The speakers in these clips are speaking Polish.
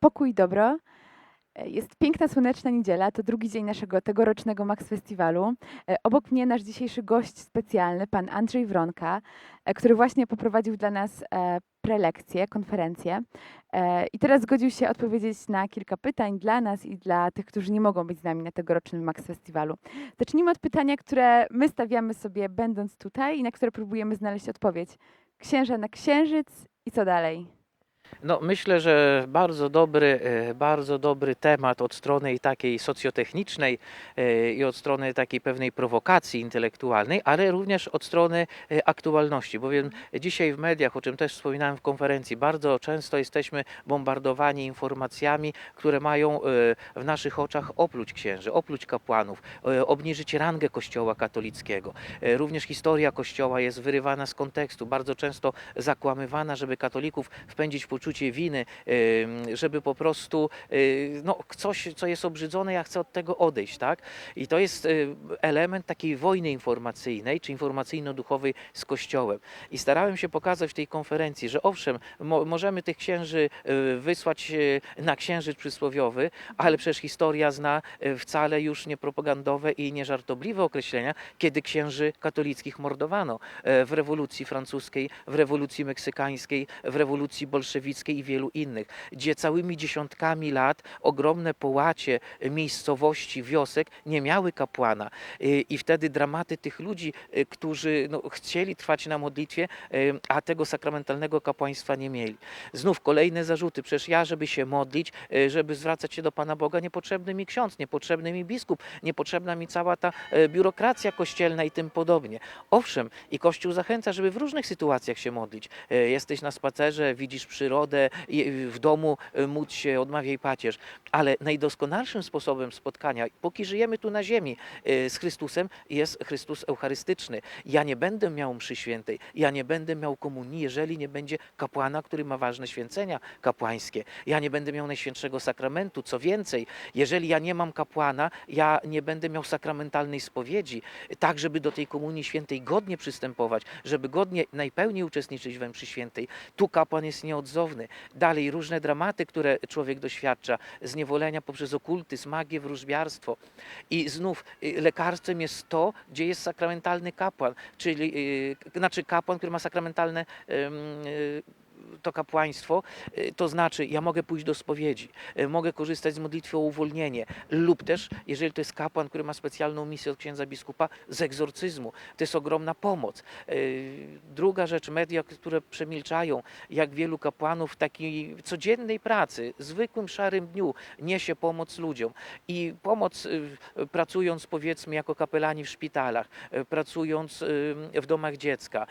Pokój i dobro. E, Jest piękna, słoneczna niedziela, to drugi dzień naszego tegorocznego Max Festiwalu. E, Obok mnie nasz dzisiejszy gość specjalny, pan Andrzej Wronka, e, który właśnie poprowadził dla nas prelekcję, konferencję. I teraz zgodził się odpowiedzieć na kilka pytań dla nas i dla tych, którzy nie mogą być z nami na tegorocznym Max Festiwalu. Zacznijmy od pytania, które my stawiamy sobie będąc tutaj i na które próbujemy znaleźć odpowiedź. Księża na księżyc i co dalej? No, myślę, że bardzo dobry, e, bardzo dobry temat od strony takiej socjotechnicznej e, i od strony takiej pewnej prowokacji intelektualnej, ale również od strony e, aktualności, bowiem dzisiaj w mediach, o czym też wspominałem w konferencji, bardzo często jesteśmy bombardowani informacjami, które mają w naszych oczach opluć księży, opluć kapłanów, obniżyć rangę Kościoła katolickiego. Również historia Kościoła jest wyrywana z kontekstu, bardzo często zakłamywana, żeby katolików wpędzić w poczucie winy, żeby po prostu y, no, coś, co jest obrzydzone, ja chcę od tego odejść, tak? I to jest y, element takiej wojny informacyjnej, czy informacyjno-duchowej z Kościołem. I starałem się pokazać w tej konferencji, że owszem, mo możemy tych księży y, wysłać na księżyc przysłowiowy, ale przecież historia zna wcale już nie propagandowe i nie żartobliwe określenia, kiedy księży katolickich mordowano w rewolucji francuskiej, w rewolucji meksykańskiej, w rewolucji bolszewickiej i wielu innych, gdzie całymi dziesiątkami lat ogromne połacie miejscowości, wiosek nie miały kapłana i wtedy dramaty tych ludzi, którzy no, chcieli trwać na modlitwie, a tego sakramentalnego kapłaństwa nie mieli. Znów kolejne zarzuty, przecież ja, żeby się modlić, żeby zwracać się do Pana Boga, niepotrzebny mi ksiądz, niepotrzebny mi biskup, niepotrzebna mi cała ta e, biurokracja kościelna i tym podobnie. Owszem, i Kościół zachęca, żeby w różnych sytuacjach się modlić. E, Jesteś na spacerze, widzisz przyrodę, i w domu e, módl się, odmawiaj pacierz. Ale najdoskonalszym sposobem spotkania, póki żyjemy tu na ziemi e, z Chrystusem, jest Chrystus Eucharystyczny. Ja nie będę miał mszy świętej, ja nie będę miał komunii, jeżeli nie będzie kapłana, który ma ważne święcenia kapłańskie. Ja nie będę miał Najświętszego Sakramentu. Co więcej, jeżeli ja nie mam kapłana, ja nie będę miał sakramentalnej spowiedzi, tak żeby do tej komunii świętej godnie przystępować, żeby godnie najpełniej uczestniczyć we mszy świętej. Tu kapłan jest nieodzowny. Dalej różne dramaty, które człowiek doświadcza, zniewolenia poprzez okultyzm, magię, wróżbiarstwo. I znów y, lekarstwem jest to, gdzie jest sakramentalny kapłan, czyli y, znaczy kapłan, który ma sakramentalne y, to kapłaństwo, y, to znaczy ja mogę pójść do spowiedzi, y, mogę korzystać z modlitwy o uwolnienie lub też, jeżeli to jest kapłan, który ma specjalną misję od księdza biskupa, z egzorcyzmu. To jest ogromna pomoc. Y, Druga rzecz, media, które przemilczają, jak wielu kapłanów w takiej codziennej pracy, zwykłym szarym dniu niesie pomoc ludziom i pomoc pracując powiedzmy jako kapelani w szpitalach, pracując w domach dziecka,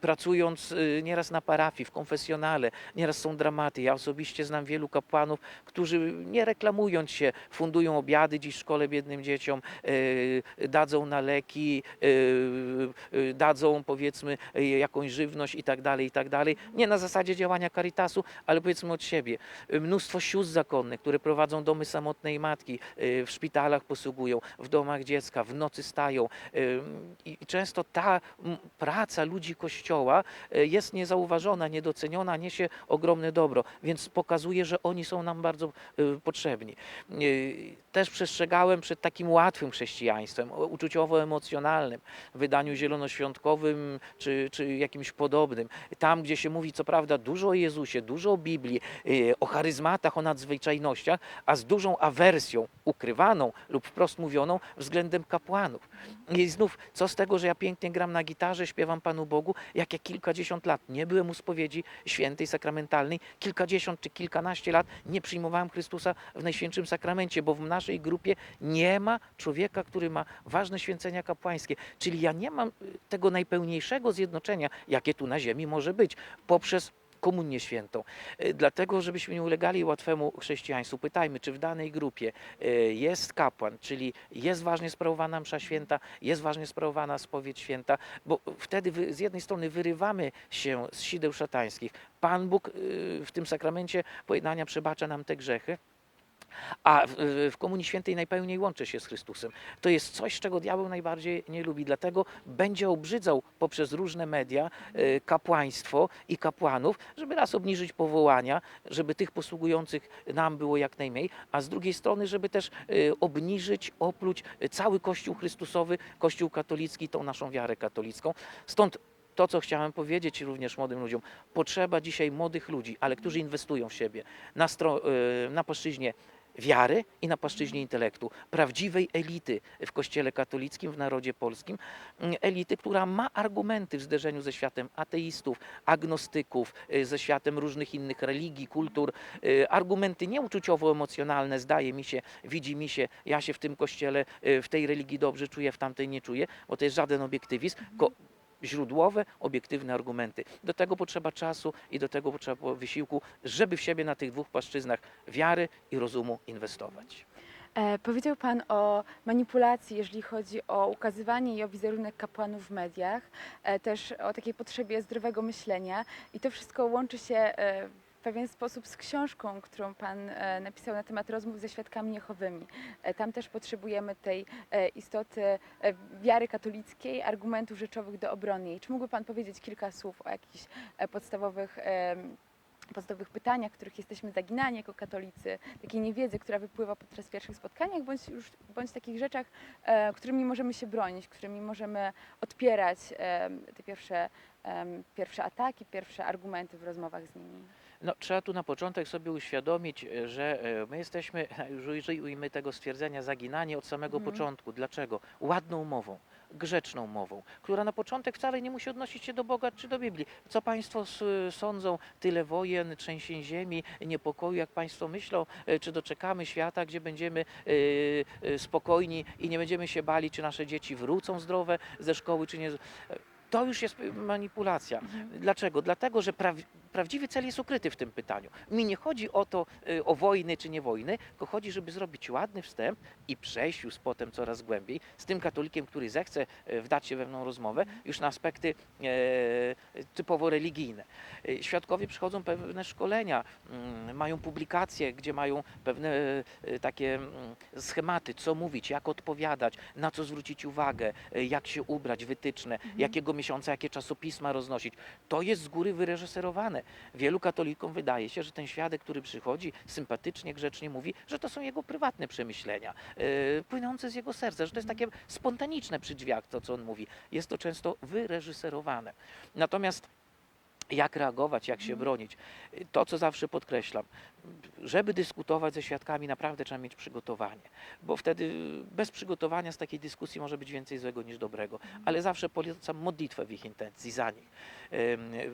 pracując nieraz na parafii, w konfesjonale, nieraz są dramaty. Ja osobiście znam wielu kapłanów, którzy nie reklamując się, fundują obiady dziś w szkole biednym dzieciom, y, dadzą na leki, y, y, dadzą powiedzmy jakąś żywność i tak dalej, i tak dalej. Nie na zasadzie działania Caritasu, ale powiedzmy od siebie. Mnóstwo sióstr zakonnych, które prowadzą domy samotnej matki, w szpitalach posługują, w domach dziecka, w nocy stają. I często ta praca ludzi Kościoła jest niezauważona, niedoceniona, niesie ogromne dobro, więc pokazuje, że oni są nam bardzo y, potrzebni. Też przestrzegałem przed takim łatwym chrześcijaństwem, uczuciowo-emocjonalnym, wydaniu zielonoświątkowym czy, czy jakimś podobnym. Tam, gdzie się mówi, co prawda, dużo o Jezusie, dużo o Biblii, y, o charyzmatach, o nadzwyczajnościach, a z dużą awersją ukrywaną lub wprost mówioną względem kapłanów. I znów, co z tego, że ja pięknie gram na gitarze, śpiewam Panu Bogu, jak ja kilkadziesiąt lat nie byłem u spowiedzi świętej, sakramentalnej, kilkadziesiąt czy kilkanaście lat nie przyjmowałem Chrystusa w Najświętszym Sakramencie, bo w naszej grupie nie ma człowieka, który ma ważne święcenia kapłańskie. Czyli ja nie mam y, tego najpełniejszego zjednoczenia, jakie tu na ziemi może być, poprzez komunię świętą. Y, Dlatego, żebyśmy nie ulegali łatwemu chrześcijaństwu, pytajmy, czy w danej grupie y, jest kapłan, czyli jest ważnie sprawowana msza święta, jest ważnie sprawowana spowiedź święta, bo wtedy z jednej strony wyrywamy się z sideł szatańskich. Pan Bóg w tym sakramencie pojednania przebacza nam te grzechy, A w, Komunii Świętej najpełniej łączę się z Chrystusem. To jest coś, czego diabeł najbardziej nie lubi, dlatego będzie obrzydzał poprzez różne media e, kapłaństwo i kapłanów, żeby raz obniżyć powołania, żeby tych posługujących nam było jak najmniej, a z drugiej strony, żeby też e, obniżyć, opluć cały Kościół Chrystusowy, Kościół katolicki, tą naszą wiarę katolicką. Stąd to, co chciałem powiedzieć również młodym ludziom, potrzeba dzisiaj młodych ludzi, ale którzy inwestują w siebie na, e, na płaszczyźnie wiary i na płaszczyźnie intelektu, prawdziwej elity w Kościele katolickim, w narodzie polskim, Mm, elity, która ma argumenty w zderzeniu ze światem ateistów, agnostyków, y, ze światem różnych innych religii, kultur, y, argumenty nieuczuciowo-emocjonalne, zdaje mi się, widzi mi się, ja się w tym kościele, y, w tej religii dobrze czuję, w tamtej nie czuję, bo to jest żaden obiektywizm, źródłowe, obiektywne argumenty. Do tego potrzeba czasu i do tego potrzeba wysiłku, żeby w siebie na tych dwóch płaszczyznach wiary i rozumu inwestować. E, powiedział Pan o manipulacji, jeżeli chodzi o ukazywanie i o wizerunek kapłanów w mediach, e, też o takiej potrzebie zdrowego myślenia i to wszystko łączy się e, pewien sposób z książką, którą Pan e, napisał na temat rozmów ze świadkami Jehowymi. E, Tam też potrzebujemy tej e, istoty wiary katolickiej, argumentów rzeczowych do obrony. Czy mógłby Pan powiedzieć kilka słów o jakichś podstawowych podstawowych pytaniach, których jesteśmy zaginani jako katolicy, takiej niewiedzy, która wypływa podczas pierwszych spotkaniach, bądź już bądź takich rzeczach, którymi możemy się bronić, którymi możemy odpierać te pierwsze, pierwsze ataki, pierwsze argumenty w rozmowach z nimi. No, trzeba tu na początek sobie uświadomić, e, że e, my jesteśmy, już użyjmy tego stwierdzenia, zaginani od samego Mhm. początku. Dlaczego? Ładną mową, grzeczną mową, która na początek wcale nie musi odnosić się do Boga czy do Biblii. Co Państwo s- sądzą? Tyle wojen, trzęsień ziemi, niepokoju, jak Państwo myślą? E, Czy doczekamy świata, gdzie będziemy e, e, spokojni i nie będziemy się bali, czy nasze dzieci wrócą zdrowe ze szkoły, czy nie? E, To już jest manipulacja. Dlaczego? Dlatego, że praw, prawdziwy cel jest ukryty w tym pytaniu. Mi nie chodzi o to, y, o wojny czy nie wojny, tylko chodzi, żeby zrobić ładny wstęp i przejść już potem coraz głębiej z tym katolikiem, który zechce y, wdać się we mną rozmowę już na aspekty e, typowo religijne. Y, Świadkowie przychodzą pewne szkolenia, mm, mają publikacje, gdzie mają pewne takie mm, schematy, co mówić, jak odpowiadać, na co zwrócić uwagę, jak się ubrać, wytyczne, jakiego miesiąca, jakie czasopisma roznosić. To jest z góry wyreżyserowane. Wielu katolikom wydaje się, że ten świadek, który przychodzi, sympatycznie, grzecznie mówi, że to są jego prywatne przemyślenia, yy, płynące z jego serca, że to jest takie spontaniczne przy drzwiach, to co on mówi. Jest to często wyreżyserowane. Natomiast jak reagować, jak się bronić? Yy, To, co zawsze podkreślam, żeby dyskutować ze świadkami, naprawdę trzeba mieć przygotowanie, bo wtedy bez przygotowania z takiej dyskusji może być więcej złego niż dobrego. Ale zawsze polecam modlitwę w ich intencji za nich.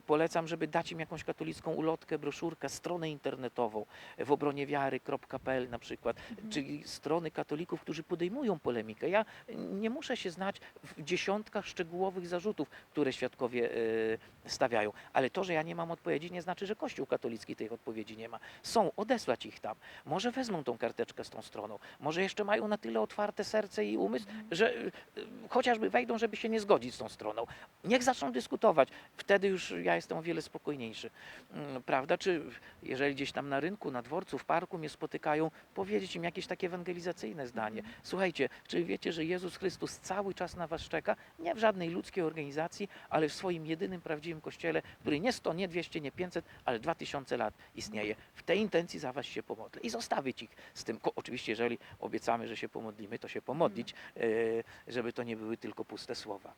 Polecam, żeby dać im jakąś katolicką ulotkę, broszurkę, stronę internetową w obronie wiary.pl na przykład, czyli strony katolików, którzy podejmują polemikę. Ja nie muszę się znać w dziesiątkach szczegółowych zarzutów, które świadkowie y, stawiają, ale to, że ja nie mam odpowiedzi, nie znaczy, że Kościół katolicki tej odpowiedzi nie ma. Są, odesłać ich tam. Może wezmą tą karteczkę z tą stroną, może jeszcze mają na tyle otwarte serce i umysł, że y, y, chociażby wejdą, żeby się nie zgodzić z tą stroną. Niech zaczną dyskutować. Wtedy już ja jestem o wiele spokojniejszy. Mm, Prawda? Czy jeżeli gdzieś tam na rynku, na dworcu, w parku mnie spotykają, powiedzieć im jakieś takie ewangelizacyjne zdanie. Słuchajcie, czy wiecie, że Jezus Chrystus cały czas na was czeka? Nie w żadnej ludzkiej organizacji, ale w swoim jedynym prawdziwym kościele, który nie 100, nie 200, nie 500, ale 2000 lat istnieje. W tej intencji za was się pomodlę i zostawić ich z tym. Oczywiście, jeżeli obiecamy, że się pomodlimy, to się pomodlić, e, żeby to nie były tylko puste słowa.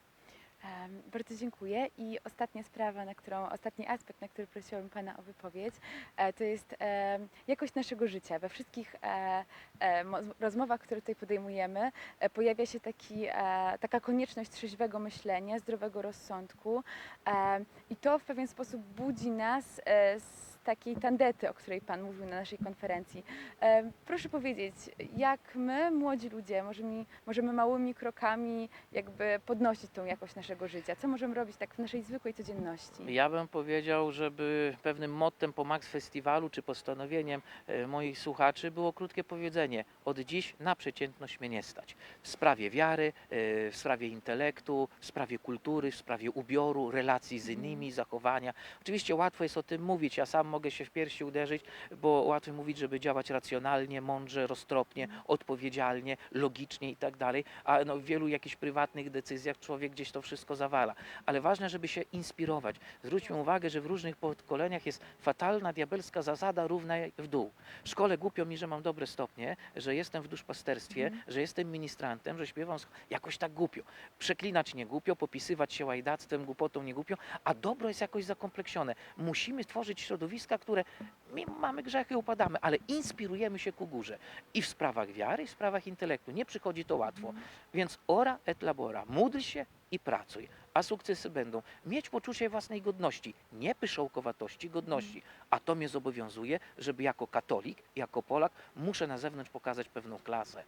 Bardzo dziękuję. I ostatnia sprawa, na którą, ostatni aspekt, na który prosiłabym Pana o wypowiedź, e, to jest em, jakość naszego życia. We wszystkich e, e, mo- rozmowach, które tutaj podejmujemy, e, pojawia się taki, e, taka konieczność trzeźwego myślenia, zdrowego rozsądku e, i to w pewien sposób budzi nas e, z takiej tandety, o której Pan mówił na naszej konferencji. E, Proszę powiedzieć, jak my, młodzi ludzie, możemy, możemy małymi krokami jakby podnosić tą jakość naszego życia? Co możemy robić tak w naszej zwykłej codzienności? Ja bym powiedział, żeby pewnym mottem po Max Festiwalu czy postanowieniem e, moich słuchaczy było krótkie powiedzenie: od dziś na przeciętność mnie nie stać. W sprawie wiary, e, w sprawie intelektu, w sprawie kultury, w sprawie ubioru, relacji z innymi, zachowania. Oczywiście łatwo jest o tym mówić. Ja sam mogę się w piersi uderzyć, bo łatwo mówić, żeby działać racjonalnie, mądrze, roztropnie, odpowiedzialnie, logicznie i tak dalej, a no w wielu jakichś prywatnych decyzjach człowiek gdzieś to wszystko zawala. Ale ważne, żeby się inspirować. Zwróćmy uwagę, że w różnych pokoleniach jest fatalna, diabelska zasada równa w dół. W szkole głupio mi, że mam dobre stopnie, że jestem w duszpasterstwie, że jestem ministrantem, że śpiewam jakoś tak głupio. Przeklinać nie głupio, popisywać się łajdactwem, głupotą nie głupio, a dobro jest jakoś zakompleksione. Musimy tworzyć środowiska, które mimo mamy grzechy, upadamy, ale inspirujemy się ku górze. I w sprawach wiary, i w sprawach intelektu. Nie przychodzi to łatwo. Więc ora et labora. Módl się i pracuj, a sukcesy będą. Mieć poczucie własnej godności, nie pyszałkowatości, godności. A to mnie zobowiązuje, żeby jako katolik, jako Polak muszę na zewnątrz pokazać pewną klasę.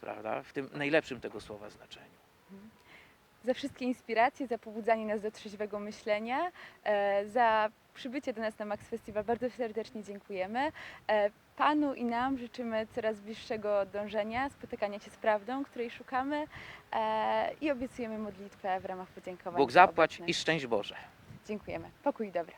Prawda? W tym najlepszym tego słowa znaczeniu. za wszystkie inspiracje, za pobudzanie nas do trzeźwego myślenia, e, za przybycie do nas na Max Festival. Bardzo serdecznie dziękujemy. E, Panu i nam życzymy coraz bliższego dążenia, spotykania się z prawdą, której szukamy e, i obiecujemy modlitwę w ramach podziękowań. Bóg za zapłać i szczęść Boże. Dziękujemy. Pokój i dobra.